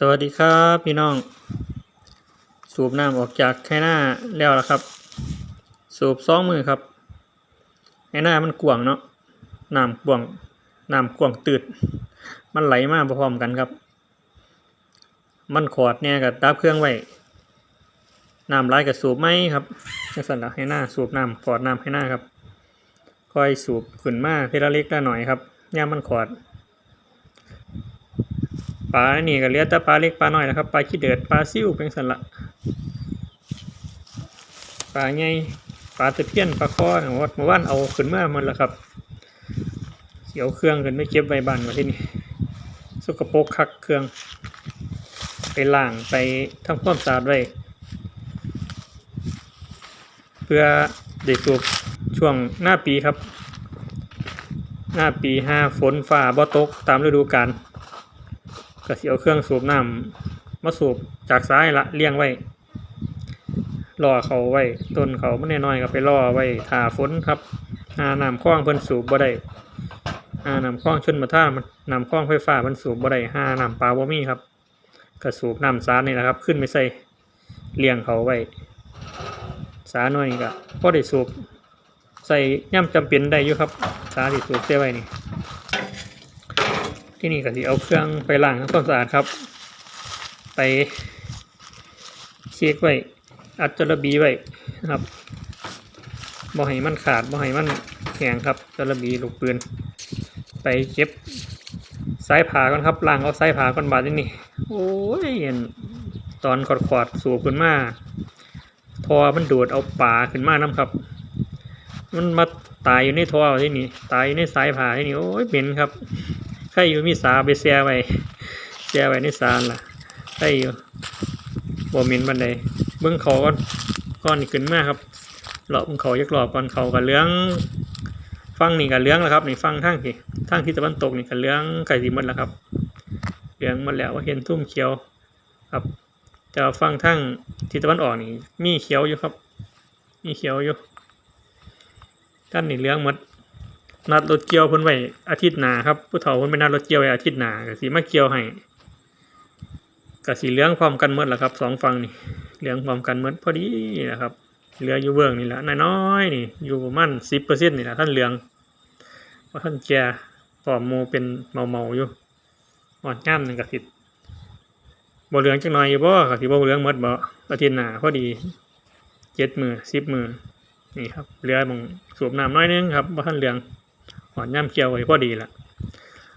สวัสดีครับพี่น้อง สูบน้ำออกจากแค่หน้าแล้วละครับ สูบสองมือครับแค่หน้ามันกว้างเนาะน้ำกว้างน้ำกว้างตืด มันไหลมาพร้อมกันครับ มันขอดเนี่ยกับดับเครื่องไว้น้ำไหลกับสูบไหมครับจังสันละให้หน้าสูบน้ำขอดน้ำให้หน้าครับคอยสูบขึ้นมาทีละเล็กละหน่อยครับย่ามันขอด ปลานี่ก็เหลือแต่ปลาเล็กปลาน้อยนะครับปลาขี้เดือดปลาซิ่วเป็นสันละปลาใหญ่ปลาตะเพียนปลาคอนะวัดเมื่อวานเอาขึ้นมาหมดแล้วครับเสียวเครื่องขึ้นไม่เก็บไว้บ้านมาที่นี่สกปรกคักเครื่อง ไปล้างไปทำความสะอาดไว้เพื่อเด็กสูบช่วงหน้าปีครับ หน้าปีห้าฝนฟ้าบ่ตกตามฤดูกาล ก็สิเอาเครื่องสูบน้ำมาสูบจากซ้ายละเลี้ยงไว้รอเขาไว้ต้นเขาไม่แน่น้อยก็ไปรอไว้ถาฝนครับหาน้ำคล้องเพิ่นสูบบ่ได้หาน้ำคล้องชนมาท่ามันน้ำคล้องไฟฟ้าเพิ่นสูบบ่ได้หาน้ำปลาบ่มีครับก็สูบน้ำสานี่แหละครับ ขึ้นไปใส่เลี้ยงเขาไว้สาหน่อยก็พอได้สูบใส่ย่ำจำเป็นได้อยู่ครับ สาที่สูบเสียไว้นี่ ที่นี่ก็สิเอาเครื่องไปล้างทำความสะอาดครับ ไปเช็คไว้ อัดจระบีไว้นะครับบ่ให้มันขาดบ่ให้มันแข็งครับจระบีลูกปืน ไปเก็บสายผาก่อนครับล้างเอาสายผาก่อนบาดนี่โอ้ยเห็นตอนขอดขอดๆสูบขึ้นมาทอมันดูดเอาป่าขึ้นมาน้ำครับ มันมาตายอยู่ในทอที่นี่ตายอยู่ในสายผาที่นี่โอ้ยเป็นครับ รอยู่มีสาไปแช่ไว้แช่ไว้ในสารล่ะใครอยู่บ่มินบันไดเบิ้งเขาก่อนก้อนขึ้นมาครับเลาะเบิ้งเขายักหลอบก่อนเขากับเลื้องฟังนี่กับเลื้องแล้วครับนี่ฟังทางที่ทางที่ตะวันตกนี่กับเลื้องไก่สีมดแล้วครับเลื้องมดแล้วว่าเห็นทุ่มเขียวครับแต่ฟังทางที่ตะวันออกนี่มีเขียวอยู่ครับ มีเขียวอยู่ด้านนี่เลื้องหมด นัดรถเกี่ยวเพิ่นไว้อาทิตย์หน้าครับผู้เฒ่าเพิ่นไปนัดรถเกี่ยวไว้อาทิตย์หน้าก็สิมาเกี่ยวให้ก็สิเหลืองพร้อมกันหมดแหละครับสองฝั่งนี่เหลืองพร้อมกันหมดพอดีนะครับเหลืออยู่เบื้องนี่แหละน้อยๆนี่อยู่ประมาณ10%นี่แหละท่านเหลืองเพราะท่านแก่ปอมโมเป็นเมาๆอยู่อ่อนง่ามหนึ่งก็สิบ่เหลืองจักหน่อยอยู่บ่ก็สิบ่เหลืองหมดบ่อาทิตย์หน้าพอดี7มื้อ10มื้อนี่ครับเหลือมองสูบน้ำน้อยนึงครับบ่ทันเหลือง อนย่ำเกี่ยวไว้พอดีละ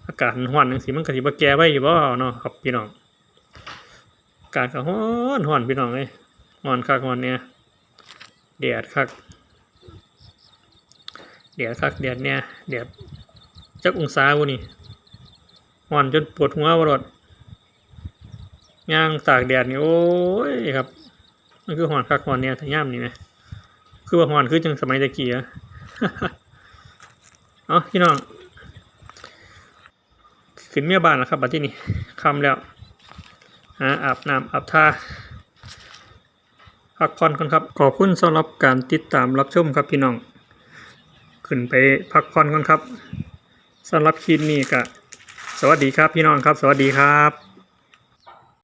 อากาศมันร้อนจังสิมันก็สิบ่แก่ไว้อยู่บ่เนาะครับพี่น้องอากาศก็ร้อนร้อนพี่น้องเอ้ยร้อนคักร้อนเนี่ยแดดคักแดดคักแดดเนี่ยแดดจักองศาวุนี่ร้อนจนปวดหัวบ่รดย่างตากแดดนี่โอ้ยครับมันคือร้อนคักร้อนเนี่ยถ้าย่ำนี่แหมคือว่าร้อนคือจังสมัยตะกี้อะ เอาพี่น้องขึ้นเมียบ้านแล้วครับบัดที่นี่คำแล้วหาอาบน้ำอาบท่าพักผ่อนกันครับ ขอบคุณสำหรับการติดตามรับชมครับพี่น้อง ขึ้นไปพักผ่อนกันครับสำหรับคลิปนี้ก็สวัสดีครับพี่น้องครับ สวัสดีครับ